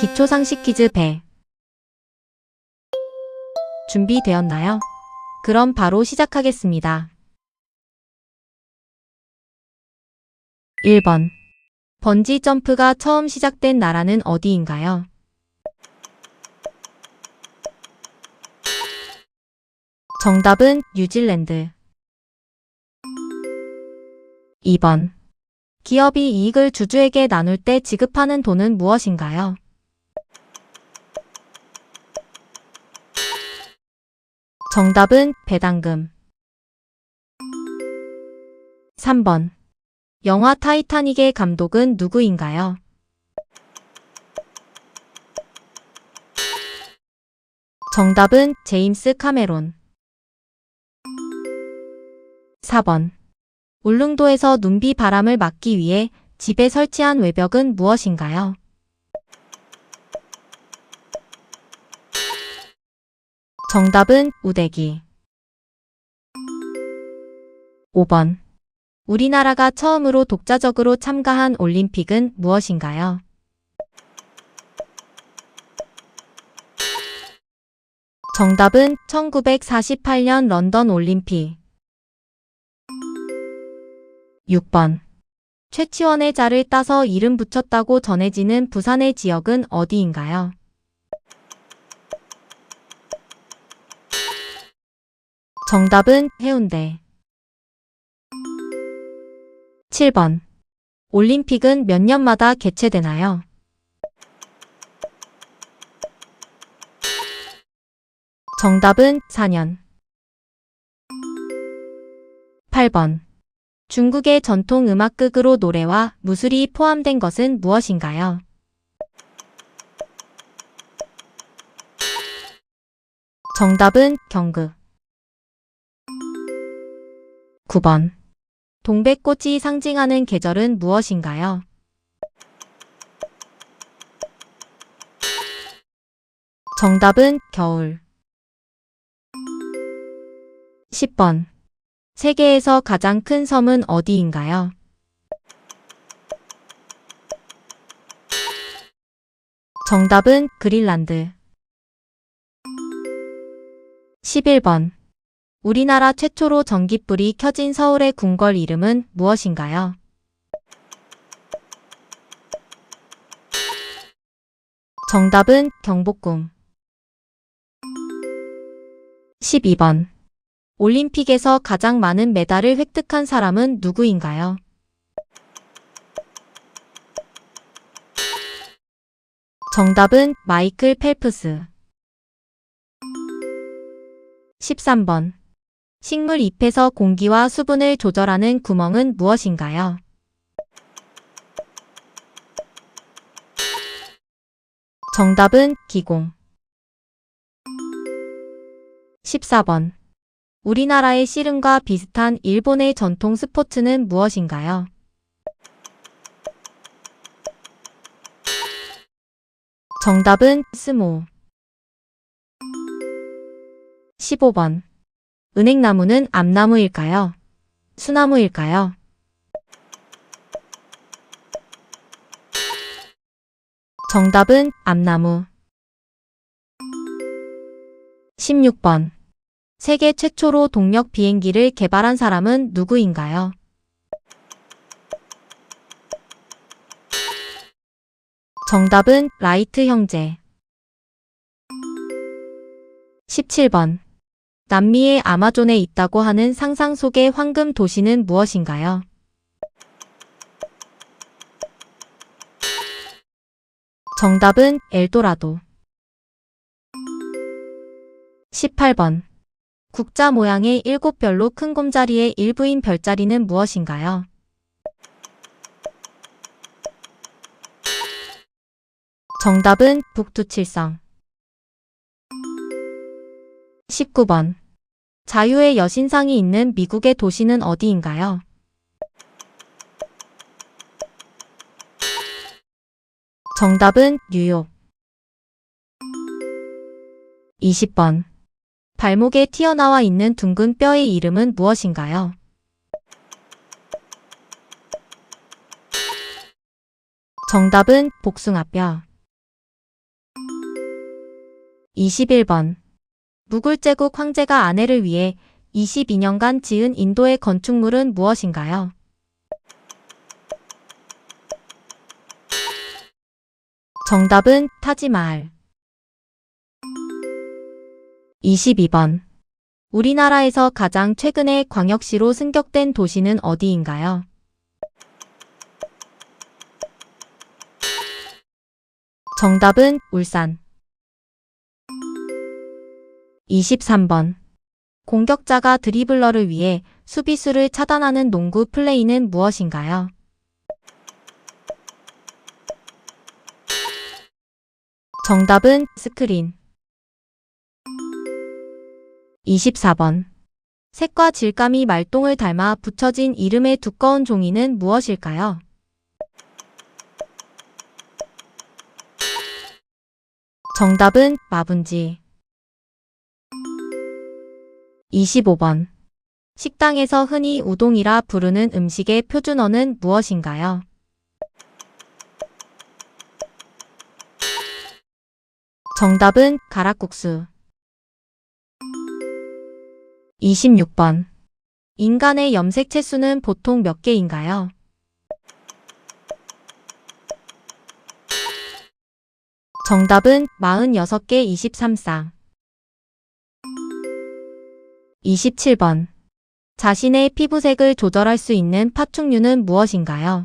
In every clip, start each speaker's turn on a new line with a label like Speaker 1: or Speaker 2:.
Speaker 1: 기초상식 퀴즈 배. 준비되었나요? 그럼 바로 시작하겠습니다. 1번. 번지 점프가 처음 시작된 나라는 어디인가요? 정답은 뉴질랜드. 2번. 기업이 이익을 주주에게 나눌 때 지급하는 돈은 무엇인가요? 정답은 배당금. 3번. 영화 타이타닉의 감독은 누구인가요? 정답은 제임스 카메론. 4번. 울릉도에서 눈비 바람을 막기 위해 집에 설치한 외벽은 무엇인가요? 정답은 우대기. 5번. 우리나라가 처음으로 독자적으로 참가한 올림픽은 무엇인가요? 정답은 1948년 런던 올림픽. 6번. 최치원의 자를 따서 이름 붙였다고 전해지는 부산의 지역은 어디인가요? 정답은 해운대. 7번. 올림픽은 몇 년마다 개최되나요? 정답은 4년. 8번. 중국의 전통 음악극으로 노래와 무술이 포함된 것은 무엇인가요? 정답은 경극. 9번. 동백꽃이 상징하는 계절은 무엇인가요? 정답은 겨울. 10번. 세계에서 가장 큰 섬은 어디인가요? 정답은 그린란드. 11번. 우리나라 최초로 전깃불이 켜진 서울의 궁궐 이름은 무엇인가요? 정답은 경복궁. 12번. 올림픽에서 가장 많은 메달을 획득한 사람은 누구인가요? 정답은 마이클 펠프스. 13번. 식물 잎에서 공기와 수분을 조절하는 구멍은 무엇인가요? 정답은 기공. 14번. 우리나라의 씨름과 비슷한 일본의 전통 스포츠는 무엇인가요? 정답은 스모. 15번. 은행나무는 암나무일까요? 수나무일까요? 정답은 암나무. 16번. 세계 최초로 동력 비행기를 개발한 사람은 누구인가요? 정답은 라이트 형제. 17번. 남미의 아마존에 있다고 하는 상상 속의 황금 도시는 무엇인가요? 정답은 엘도라도. 18번. 국자 모양의 일곱 별로 큰 곰자리의 일부인 별자리는 무엇인가요? 정답은 북두칠성. 19번. 자유의 여신상이 있는 미국의 도시는 어디인가요? 정답은 뉴욕. 20번. 발목에 튀어나와 있는 둥근 뼈의 이름은 무엇인가요? 정답은 복숭아뼈. 21번. 무굴제국 황제가 아내를 위해 22년간 지은 인도의 건축물은 무엇인가요? 정답은 타지마할. 22번. 우리나라에서 가장 최근에 광역시로 승격된 도시는 어디인가요? 정답은 울산. 23번. 공격자가 드리블러를 위해 수비수를 차단하는 농구 플레이는 무엇인가요? 정답은 스크린. 24번. 색과 질감이 말똥을 닮아 붙여진 이름의 두꺼운 종이는 무엇일까요? 정답은 마분지. 25번. 식당에서 흔히 우동이라 부르는 음식의 표준어는 무엇인가요? 정답은 가락국수. 26번. 인간의 염색 채수는 보통 몇 개인가요? 정답은 46개 23쌍. 27번. 자신의 피부색을 조절할 수 있는 파충류는 무엇인가요?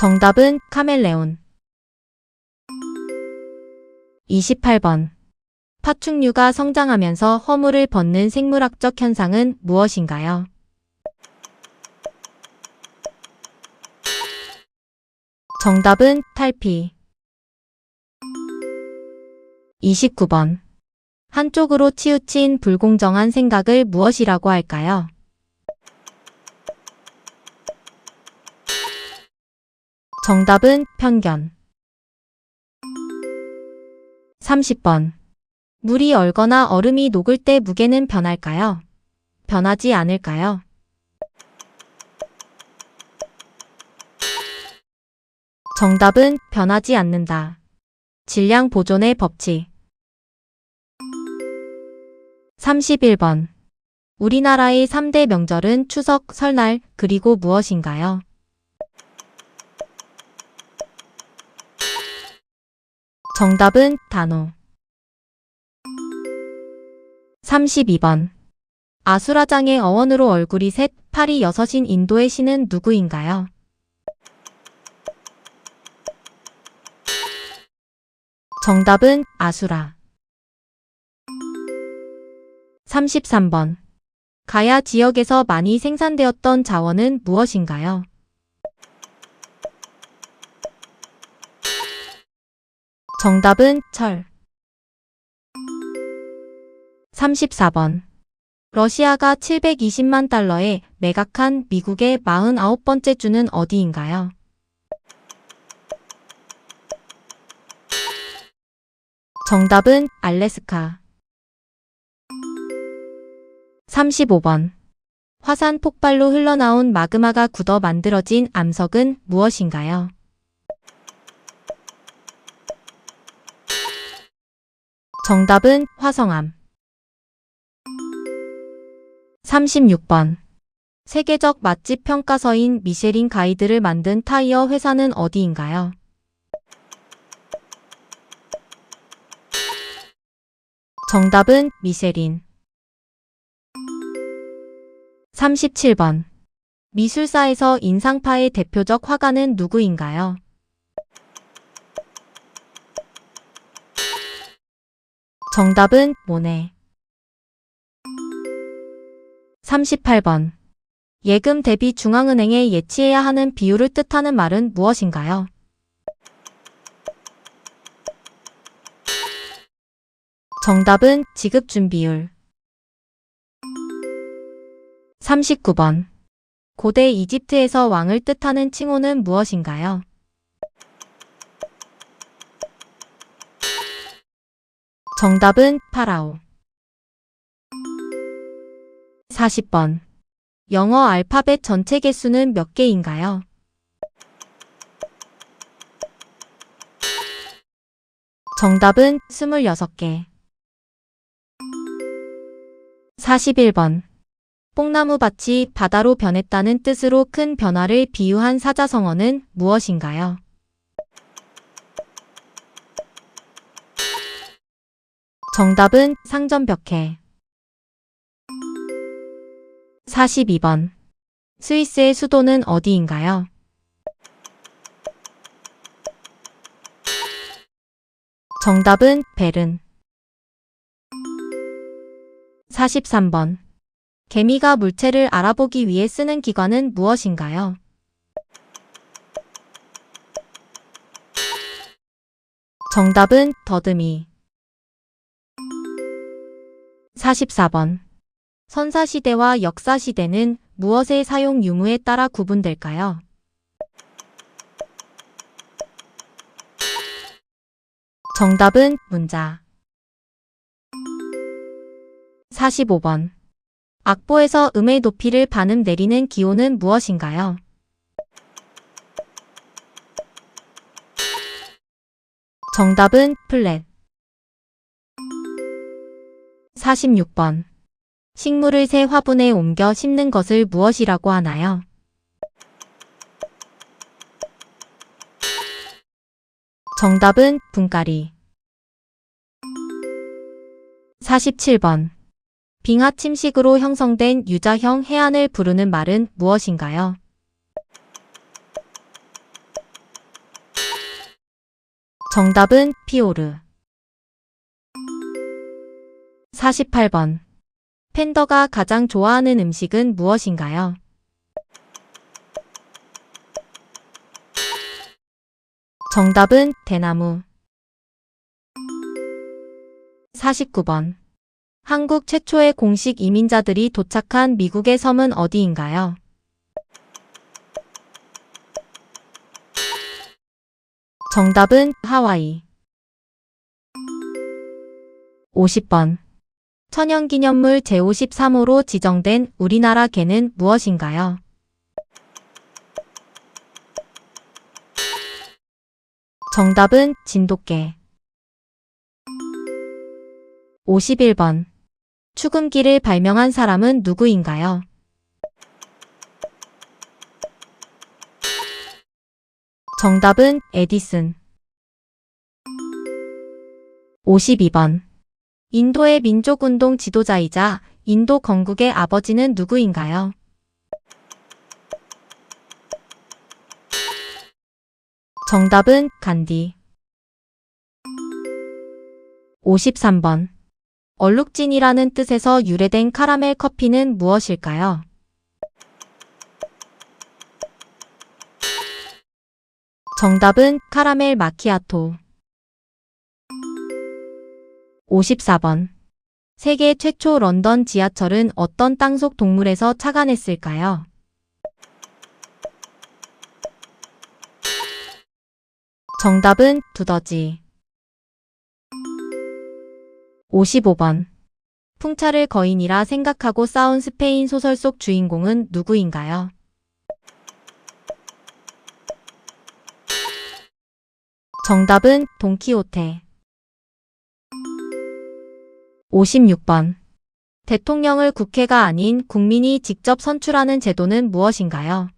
Speaker 1: 정답은 카멜레온. 28번. 파충류가 성장하면서 허물을 벗는 생물학적 현상은 무엇인가요? 정답은 탈피. 29번. 한쪽으로 치우친 불공정한 생각을 무엇이라고 할까요? 정답은 편견. 30번. 물이 얼거나 얼음이 녹을 때 무게는 변할까요? 변하지 않을까요? 정답은 변하지 않는다. 질량 보존의 법칙. 31번. 우리나라의 3대 명절은 추석, 설날, 그리고 무엇인가요? 정답은 단오. 32번. 아수라장의 어원으로 얼굴이 셋, 팔이 여섯인 인도의 신은 누구인가요? 정답은 아수라. 33번. 가야 지역에서 많이 생산되었던 자원은 무엇인가요? 정답은 철. 34번. 러시아가 720만 달러에 매각한 미국의 49번째 주는 어디인가요? 정답은 알래스카. 35번. 화산 폭발로 흘러나온 마그마가 굳어 만들어진 암석은 무엇인가요? 정답은 화성암. 36번. 세계적 맛집 평가서인 미쉐린 가이드를 만든 타이어 회사는 어디인가요? 정답은 미쉐린. 37번. 미술사에서 인상파의 대표적 화가는 누구인가요? 정답은 모네. 38번. 예금 대비 중앙은행에 예치해야 하는 비율을 뜻하는 말은 무엇인가요? 정답은 지급 준비율. 39번. 고대 이집트에서 왕을 뜻하는 칭호는 무엇인가요? 정답은 파라오. 40번. 영어 알파벳 전체 개수는 몇 개인가요? 정답은 26개. 41번. 뽕나무밭이 바다로 변했다는 뜻으로 큰 변화를 비유한 사자성어는 무엇인가요? 정답은 상점벽해. 42번. 스위스의 수도는 어디인가요? 정답은 베른. 43번. 개미가 물체를 알아보기 위해 쓰는 기관은 무엇인가요? 정답은 더듬이. 44번. 선사시대와 역사시대는 무엇의 사용 유무에 따라 구분될까요? 정답은 문자. 45번. 악보에서 음의 높이를 반음 내리는 기호는 무엇인가요? 정답은 플랫. 46번. 식물을 새 화분에 옮겨 심는 것을 무엇이라고 하나요? 정답은 분갈이. 47번. 빙하 침식으로 형성된 유자형 해안을 부르는 말은 무엇인가요? 정답은 피오르. 48번. 팬더가 가장 좋아하는 음식은 무엇인가요? 정답은 대나무. 49번. 한국 최초의 공식 이민자들이 도착한 미국의 섬은 어디인가요? 정답은 하와이. 50번. 천연기념물 제53호로 지정된 우리나라 개는 무엇인가요? 정답은 진돗개. 51번. 축음기를 발명한 사람은 누구인가요? 정답은 에디슨. 52번. 인도의 민족운동 지도자이자 인도 건국의 아버지는 누구인가요? 정답은 간디. 53번. 얼룩진이라는 뜻에서 유래된 카라멜 커피는 무엇일까요? 정답은 카라멜 마키아토. 54번. 세계 최초 런던 지하철은 어떤 땅속 동물에서 착안했을까요? 정답은 두더지. 55번. 풍차를 거인이라 생각하고 싸운 스페인 소설 속 주인공은 누구인가요? 정답은 돈키호테. 56번. 대통령을 국회가 아닌 국민이 직접 선출하는 제도는 무엇인가요?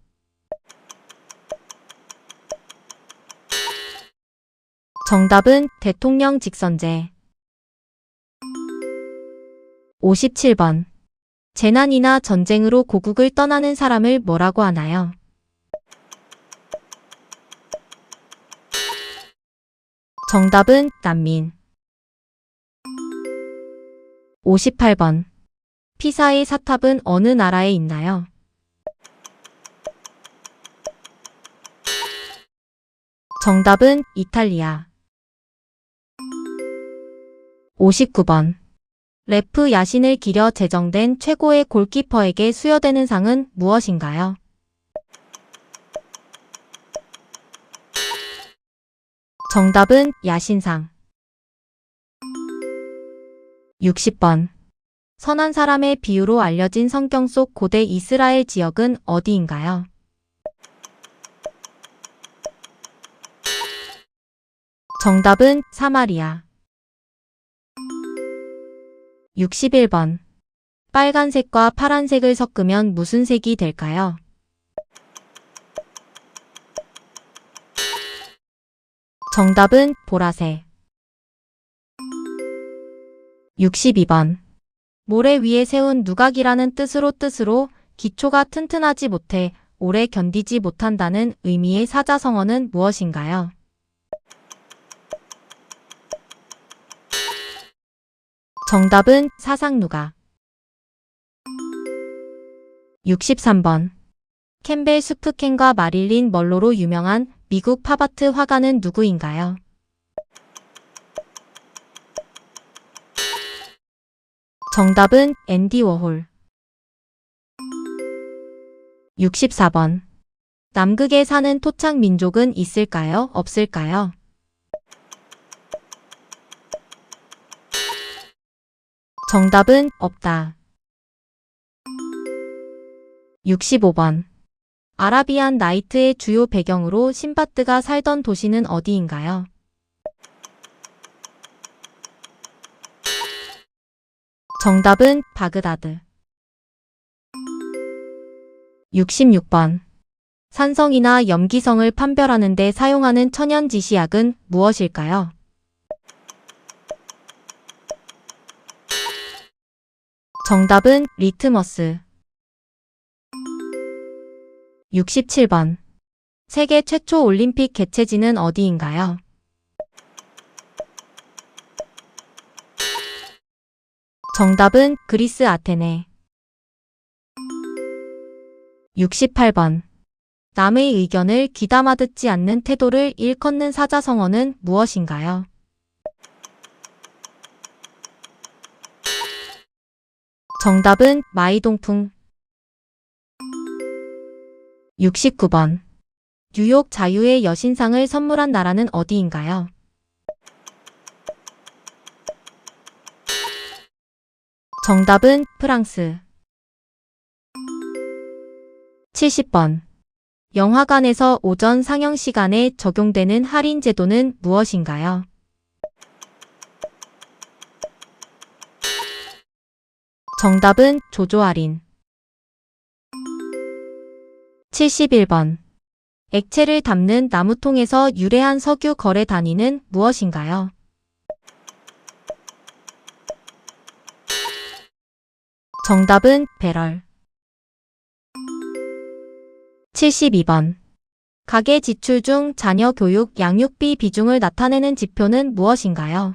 Speaker 1: 정답은 대통령 직선제. 57번. 재난이나 전쟁으로 고국을 떠나는 사람을 뭐라고 하나요? 정답은 난민. 58번. 피사의 사탑은 어느 나라에 있나요? 정답은 이탈리아. 59번. 래프 야신을 기려 제정된 최고의 골키퍼에게 수여되는 상은 무엇인가요? 정답은 야신상. 60번. 선한 사람의 비유로 알려진 성경 속 고대 이스라엘 지역은 어디인가요? 정답은 사마리아. 61번. 빨간색과 파란색을 섞으면 무슨 색이 될까요? 정답은 보라색. 62번. 모래 위에 세운 누각이라는 뜻으로 뜻으로 기초가 튼튼하지 못해 오래 견디지 못한다는 의미의 사자성어는 무엇인가요? 정답은 사상누각. 63번. 캠벨 수프캔과 마릴린 멀로로 유명한 미국 팝아트 화가는 누구인가요? 정답은 앤디 워홀. 64번. 남극에 사는 토착 민족은 있을까요? 없을까요? 정답은 없다. 65번. 아라비안 나이트의 주요 배경으로 신바트가 살던 도시는 어디인가요? 정답은 바그다드. 66번. 산성이나 염기성을 판별하는 데 사용하는 천연 지시약은 무엇일까요? 정답은 리트머스. 67번. 세계 최초 올림픽 개최지는 어디인가요? 정답은 그리스 아테네. 68번. 남의 의견을 귀담아 듣지 않는 태도를 일컫는 사자성어는 무엇인가요? 정답은 마이동풍. 69번. 뉴욕 자유의 여신상을 선물한 나라는 어디인가요? 정답은 프랑스. 70번. 영화관에서 오전 상영 시간에 적용되는 할인 제도는 무엇인가요? 정답은 조조 할인. 71번. 액체를 담는 나무통에서 유래한 석유 거래 단위는 무엇인가요? 정답은 배럴. 72번. 가계 지출 중 자녀 교육 양육비 비중을 나타내는 지표는 무엇인가요?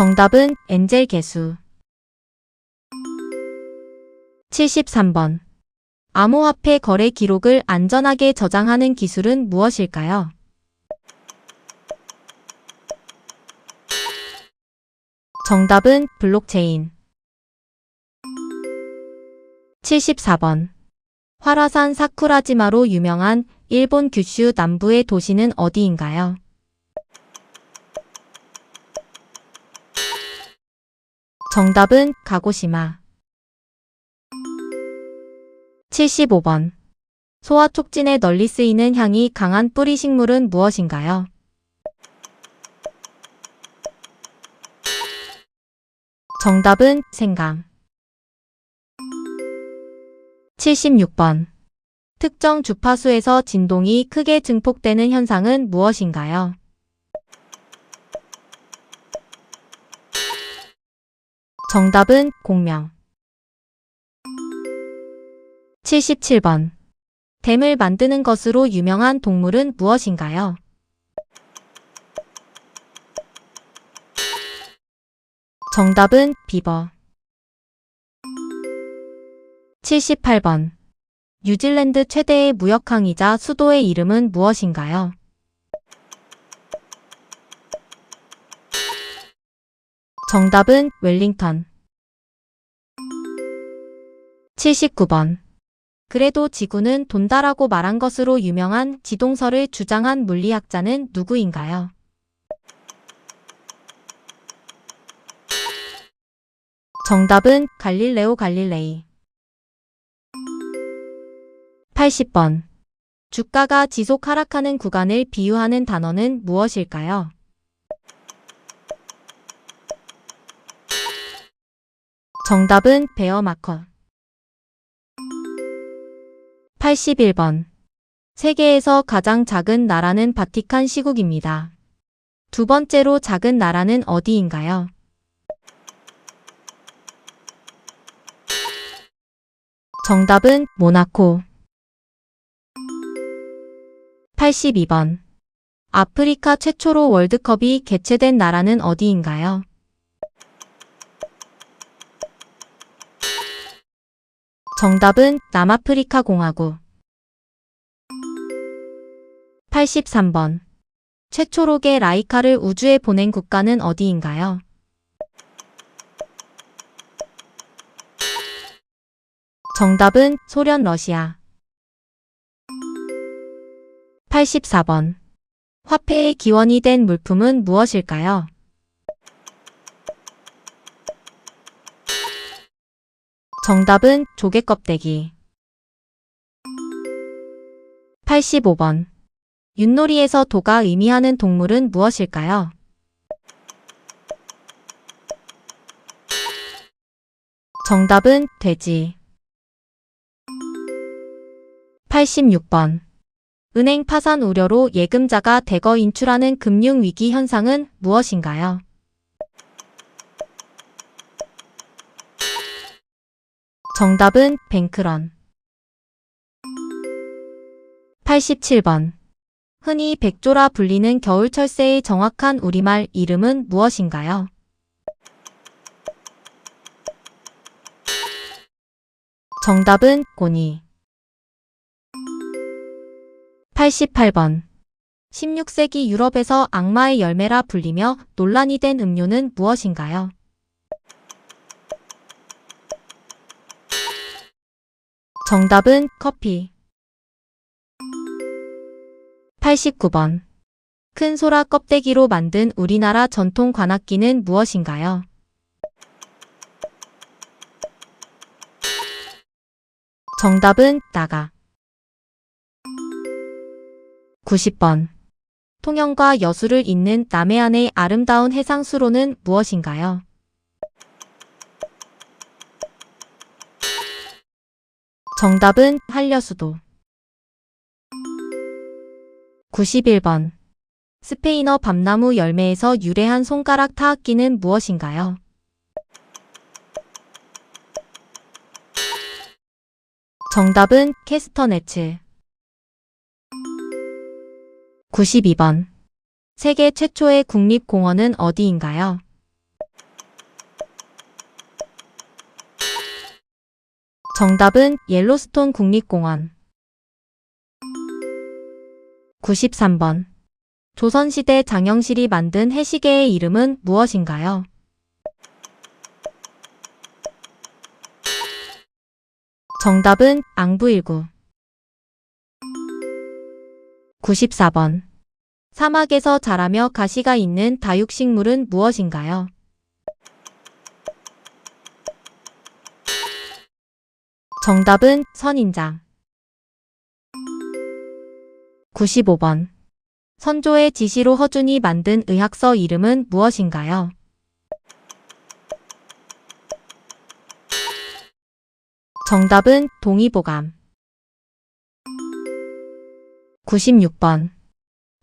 Speaker 1: 정답은 엔젤 개수. 73번. 암호화폐 거래 기록을 안전하게 저장하는 기술은 무엇일까요? 정답은 블록체인. 74번. 화라산 사쿠라지마로 유명한 일본 규슈 남부의 도시는 어디인가요? 정답은 가고시마. 75번. 소화 촉진에 널리 쓰이는 향이 강한 뿌리 식물은 무엇인가요? 정답은 생강. 76번. 특정 주파수에서 진동이 크게 증폭되는 현상은 무엇인가요? 정답은 공명. 77번. 댐을 만드는 것으로 유명한 동물은 무엇인가요? 정답은 비버. 78번. 뉴질랜드 최대의 무역항이자 수도의 이름은 무엇인가요? 정답은 웰링턴. 79번. 그래도 지구는 돈다라고 말한 것으로 유명한 지동설을 주장한 물리학자는 누구인가요? 정답은 갈릴레오 갈릴레이. 80번. 주가가 지속 하락하는 구간을 비유하는 단어는 무엇일까요? 정답은 베어마커. 81번. 세계에서 가장 작은 나라는 바티칸 시국입니다. 두 번째로 작은 나라는 어디인가요? 정답은 모나코. 82번. 아프리카 최초로 월드컵이 개최된 나라는 어디인가요? 정답은 남아프리카 공화국. 83번. 최초로게 라이카를 우주에 보낸 국가는 어디인가요? 정답은 소련 러시아. 84번. 화폐의 기원이 된 물품은 무엇일까요? 정답은 조개 껍데기. 85번. 윷놀이에서 도가 의미하는 동물은 무엇일까요? 정답은 돼지. 86번. 은행 파산 우려로 예금자가 대거 인출하는 금융위기 현상은 무엇인가요? 정답은 뱅크런. 87번. 흔히 백조라 불리는 겨울철새의 정확한 우리말 이름은 무엇인가요? 정답은 꼬니. 88번. 16세기 유럽에서 악마의 열매라 불리며 논란이 된 음료는 무엇인가요? 정답은 커피. 89번. 큰 소라 껍데기로 만든 우리나라 전통 관악기는 무엇인가요? 정답은 나가. 90번. 통영과 여수를 잇는 남해안의 아름다운 해상수로는 무엇인가요? 정답은 한려수도. 91번. 스페인어 밤나무 열매에서 유래한 손가락 타악기는 무엇인가요? 정답은 캐스터네츠. 92번. 세계 최초의 국립공원은 어디인가요? 정답은 옐로스톤 국립공원. 93번. 조선시대 장영실이 만든 해시계의 이름은 무엇인가요? 정답은 앙부일구. 94번. 사막에서 자라며 가시가 있는 다육식물은 무엇인가요? 정답은 선인장. 95번. 선조의 지시로 허준이 만든 의학서 이름은 무엇인가요? 정답은 동의보감. 96번.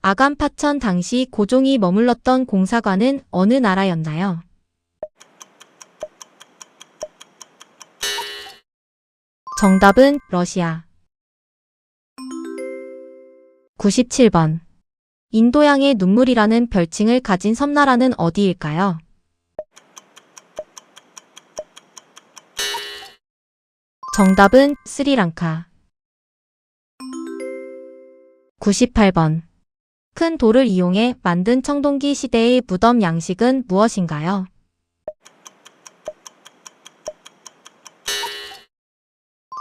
Speaker 1: 아간파천 당시 고종이 머물렀던 공사관은 어느 나라였나요? 정답은 러시아. 97번. 인도양의 눈물이라는 별칭을 가진 섬나라는 어디일까요? 정답은 스리랑카. 98번. 큰 돌을 이용해 만든 청동기 시대의 무덤 양식은 무엇인가요?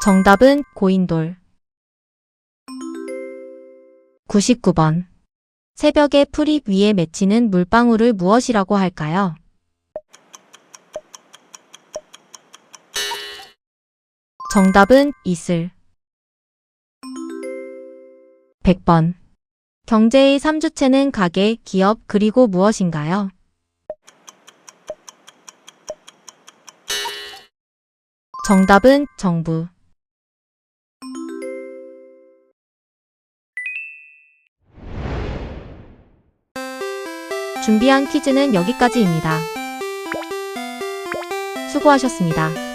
Speaker 1: 정답은 고인돌. 99번. 새벽에 풀잎 위에 맺히는 물방울을 무엇이라고 할까요? 정답은 이슬. 100번. 경제의 3주체는 가계, 기업, 그리고 무엇인가요? 정답은 정부. 준비한 퀴즈는 여기까지입니다. 수고하셨습니다.